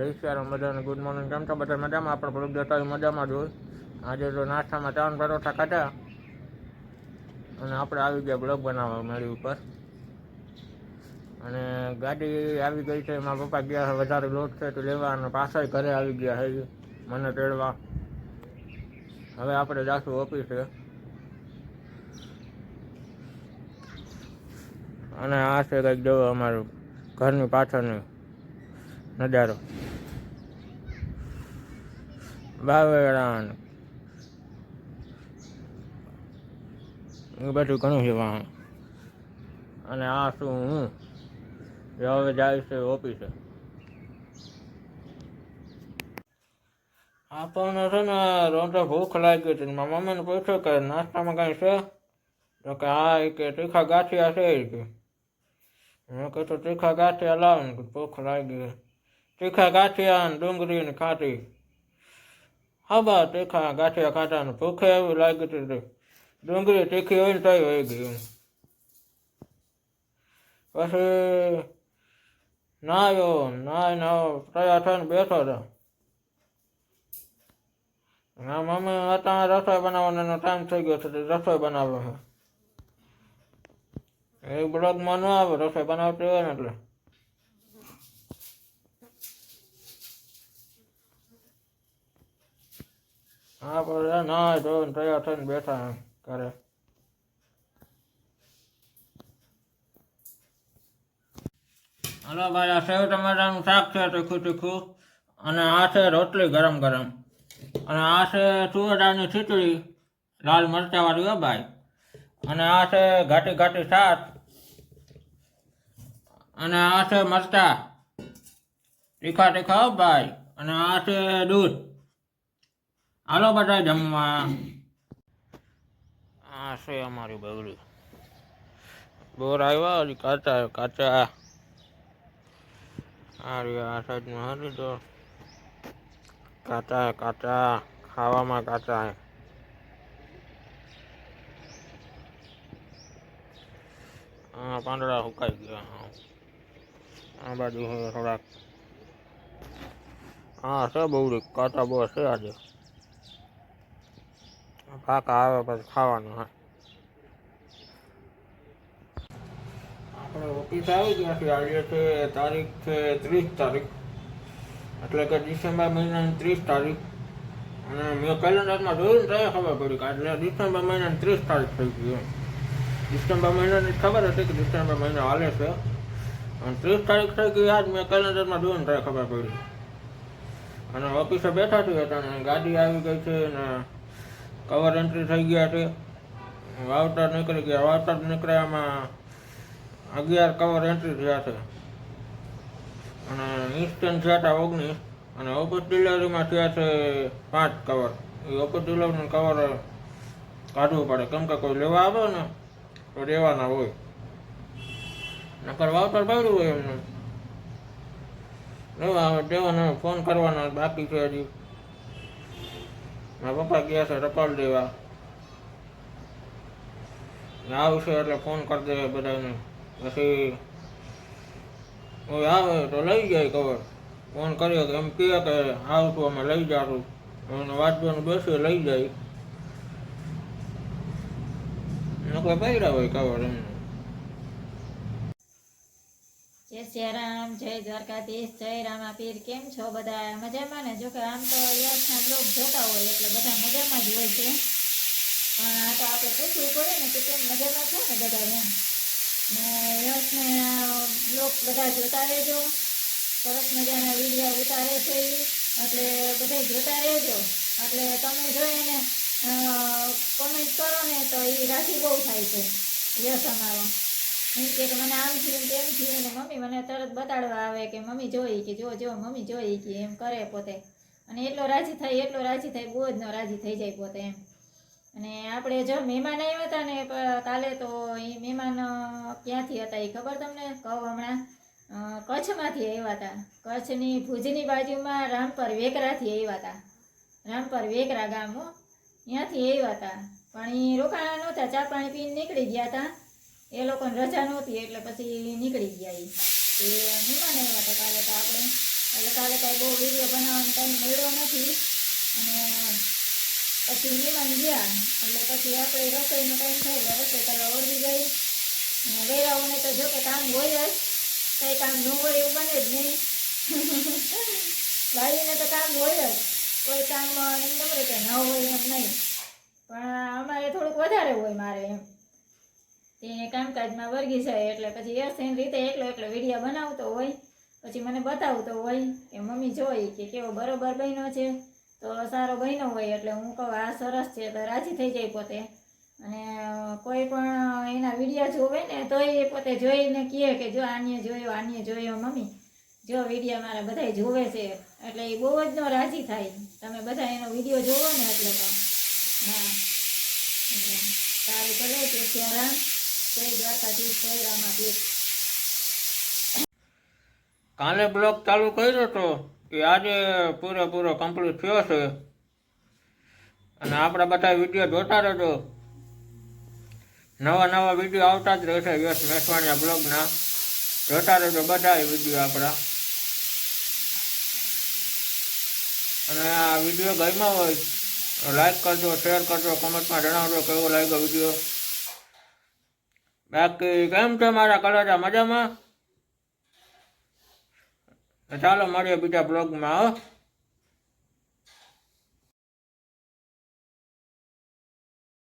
જય શ્રી બધાને good morning. કેમ છો? બધા મજામાં? આપણે પ્રભુ જતા મજામાં જ હોય. આજે તો નાસ્તામાં ત્રણ પરોઠા ખાધા. અને આપણે આવી ગયા બ્લોગ બનાવવા મારી ઉપર. અને ગાડી આવી ગઈ છે. મારા પપ્પા ગયા છે, વધારે લોટ છે તો લેવા અને પાછા ઘરે આવી ગયા છે. મને તેડવા. હવે આપણે જાશું ઓફિસે. અને આ છે કંઈક જવું અમારું ઘરની પાછળનું નજારો. એ બધું ઘણું છે અને આ શું હું? હવે જાય છે ઓફિસે. આપણને છે ને, રોંઢે ભૂખ લાગી હતી. મારા મમ્મીને પૂછ્યું કે, નાસ્તામાં કાંઈ છે? તો કે હા કે, તીખા ગાંઠિયા છે એ કે. મેં કીધું, તીખા ગાંઠિયા લાવ. ને ભૂખ લાગી. તીખા ગાંઠિયા ને ડુંગળી ને ખાટી હા બા તીખા ગાંઠિયા ખાટા ને ભૂખે એવી લાગી હતી ડુંગળી તીખી હોય ને તોય હોય ગઈ પછી નાયો નાય નાયો તૈયાર થઈને બેઠો હતો ના મમ્મી અત્યારે રસોઈ બનાવવાનો ટાઈમ થઈ ગયો છે રસોઈ બનાવે છે એ બ્લોગમાં ન આવે રસોઈ બનાવતી હોય ને એટલે હા પણ ના ધોઈને તૈયાર થઈને બેઠા કરે હલો ભાઈ, આ સેવ ટમાટાનું શાક છે તીખું તીખું અને આ છે રોટલી ગરમ ગરમ. અને આ છે તુવેરાની ખીચડી, લાલ મરચાવાળી હો ભાઈ. અને આ છે ઘાટી ઘાટી શાક. અને આ છે મરચા. તીખા તીખા હો ભાઈ. અને આ છે દૂધ. હાલો બધા જમવા. આ છે અમારી બગડી. બોર આવ્યા હજી કાચા કાચા. આ આ સાઈડમાં હારી તો. કાચા કાચા, ખાવામાં કાચા. હા પાંદડા સુકાઈ ગયા, હા. આ બાજુ થોડાક. હા છે બહુ કાચા બહુ છે આજે. પાકા આવે પછી ખાવાનું, હા. આપણે ઓફિસ આવી ગયા છીએ. આજે છે તારીખ છે ત્રીસ તારીખ. એટલે કે ડિસેમ્બર મહિનાની ત્રીસ તારીખ. અને મેં કેલેન્ડરમાં જોયું ને ત્યારે ખબર પડી કે એટલે ડિસેમ્બર મહિનાની ત્રીસ તારીખ થઈ ગઈ ડિસેમ્બર મહિનાની ખબર હતી કે ડિસેમ્બર મહિનો હાલે છે. અને ત્રીસ તારીખ થઈ ગઈ આજ મેં કેલેન્ડરમાં જોયું ને ખબર પડી. અને ઓફિસે બેઠા છીએ અને ગાડી આવી ગઈ છે અને કવર એન્ટ્રી થઈ ગયા છે. વાવટર નીકળી ગયા. વાવટર નીકળ્યામાં અગિયાર કવર એન્ટ્રી થયા છે. અને ઇન્સ્ટન્ટ થયા હતા ઓગણીસ. અને ઓફિસ ડિલિવરીમાં થયા છે પાંચ કવર એ ઓફિસ ડિલિવરીનું કવર કાઢવું પડે. કેમ કે કોઈ લેવા આવે ને, તો દેવાના હોય. નકર વાવટર ભાડ્યું હોય એમને. લેવા આવે દેવાના ફોન કરવાના બાકી છે હજી. મારા પપ્પા ગયા છે, ટપાલ દેવા. આવશે એટલે ફોન કરી દે બધાને. પછી કોઈ આવે તો લઈ જાય કવર ફોન કર્યો કે એમ કહે કે આવતું અમે લઈ જાશું. અને વાંચવાનું બેસે, લઈ જાય. નકર પહેર્યા હોય કવર એમને. જય શ્રી રામ, જય દ્વારકાધીશ, જય રામાપીર, કેમ છો બધા? મજામાં ને? જોકે આમ તો યશના બ્લોગ જોતા હોય એટલે બધા મજામાં જ હોય છે. પણ આ તો આપણે પૂછવું પડે ને કે કેમ મજામાં છો ને બધા એમ? ને યશને બ્લોગ બધા જોતા રહેજો. સરસ મજાના વીડિયો ઉતારે છે એટલે બધા જોતા રહેજો. એટલે તમે જોઈને કોમેન્ટ કરો ને તો એ રાશિ બહુ થાય છે યશ અમારો. એમ કે મને આમ થયું તેમ થયું ને મમ્મી મને તરત બતાડવા આવે કે મમ્મી જોઈ કે, જો જો, મમ્મી જોઈ કે, એમ કરે પોતે. અને એટલો રાજી થાય, એટલો રાજી થાય, બહુ જ ન રાજી થઈ જાય પોતે એમ. અને આપણે જો મહેમાન આવ્યા હતા ને કાલે તો એ મહેમાન ક્યાંથી હતા એ ખબર તમને? કહું હમણાં. કચ્છમાંથી આવ્યા હતા. કચ્છની ભુજની બાજુમાં રામપર વેકરાથી આવ્યા હતા. રામપર વેકરા ગામ, હો. ત્યાંથી આવ્યા હતા. પણ એ રોકાણા નહોતા, ચા પાણી પીને નીકળી ગયા હતા. એ લોકોને રજા નહોતી, એટલે પછી નીકળી ગયા એ મહેમાન આવ્યા હતા કાલે તો આપણે. એટલે કાલે કાંઈ બહુ વીડિયો બનાવવાનો ટાઈમ મળ્યો નથી. અને પછી મહેમાન ગયા. એટલે પછી આપણે રસોઈનો ટાઈમ થાય એટલે રસોઈ કરવા ઓળવી ગઈ. અને વૈરાઓને તો જો કે કામ હોય જ, કંઈ કામ ન હોય એવું બને જ નહીં. ભાઈને તો કામ હોય જ. કોઈ કામ એમ નમરે કે ન હોય એમ નહીં. પણ અમારે થોડુંક વધારે હોય મારે એમ. તેને કામકાજમાં વર્ગી જાય એટલે પછી એ સેમ રીતે એકલો એકલો વીડિયો બનાવતો હોય, પછી મને બતાવતો હોય કે મમ્મી જોઈ કે કેવો બરોબર બન્યો છે. તો સારો બન્યો હોય એટલે હું કહું આ સરસ છે, તો રાજી થઈ જાય પોતે. અને કોઈ પણ એના વીડિયો જોવે ને તો એ પોતે જોઈને કહે કે જો આને જોયો આને જોયો મમ્મી. જો વીડિયો મારા બધાય જોવે છે, એટલે એ બહુ જ ન રાજી થાય. તમે બધા એનો વીડિયો જોવો ને એટલે તો. હા. એટલે સારું ચલો રામ કાલે બ્લોગ ચાલુ કર્યો હતો એ આજે પૂરેપૂરો કમ્પ્લીટ થયો છે. અને આપણે બધા વીડિયો જોતા રહેજો. નવા નવા વીડિયો આવતા જ રહેશે યશ મેસવાણીયા બ્લોગના. જોતા રહેજો બધા વીડિયો આપણા. અને આ વીડિયો ગમ્યો હોય લાઈક કરજો શેર કરજો કમેન્ટમાં જણાવજો કેવો લાગ્યો વીડિયો. બાકી કેમ છે મારા કલાજા મજામાં? ચાલો મળીએ બીજા બ્લોગમાં હો.